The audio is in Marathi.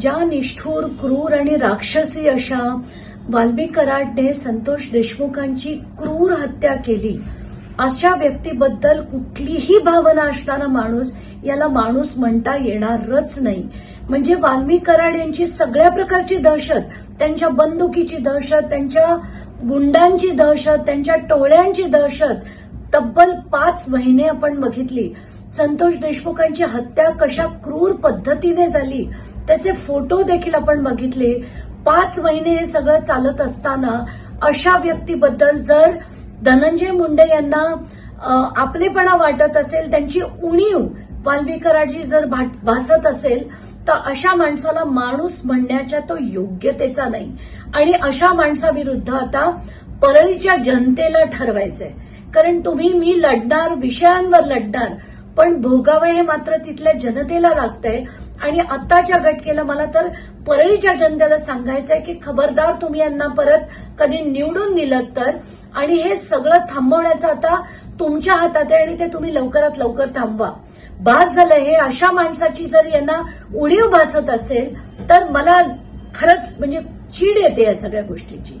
ज्या निष्ठूर क्रूर आणि राक्षसी अशा वाल्मी कराडने संतोष देशमुखांची क्रूर हत्या केली अशा व्यक्तीबद्दल कुठलीही भावना असणारा माणूस याला माणूस म्हणता येणारच नाही. म्हणजे वाल्मी कराड यांची सगळ्या प्रकारची दहशत त्यांच्या बंदुकीची दहशत त्यांच्या गुंडांची दहशत त्यांच्या टोळ्यांची दहशत तब्बल पाच महिने आपण बघितली. संतोष देशमुखांची हत्या कशा क्रूर पद्धतीने झाली त्याचे फोटो देखील आपण बघितले. पाच महिने हे सगळं चालत असताना अशा व्यक्तीबद्दल जर धनंजय मुंडे यांना आपलेपणा वाटत असेल त्यांची उणीव वाल्मिक जर भाट- भासत असेल तर अशा माणसाला माणूस म्हणण्याच्या तो योग्यतेचा नाही. आणि अशा माणसाविरुद्ध आता परळीच्या जनतेला ठरवायचंय. कारण तुम्ही मी लढणार विषयांवर लढणार पण भोगावं हे मात्र तिथल्या जनतेला लागतंय. आणि आत्ताच्या घटकेला मला तर परळीच्या जनतेला सांगायचंय की खबरदार तुम्ही यांना परत कधी निवडून दिलं तर. आणि हे सगळं थांबवण्याचं आता तुमच्या हातात आहे आणि ते तुम्ही लवकरात लवकर थांबवा. भास झालं हे अशा माणसाची जर यांना उणीव भासत असेल तर मला खरंच म्हणजे चीड येते या सगळ्या गोष्टीची.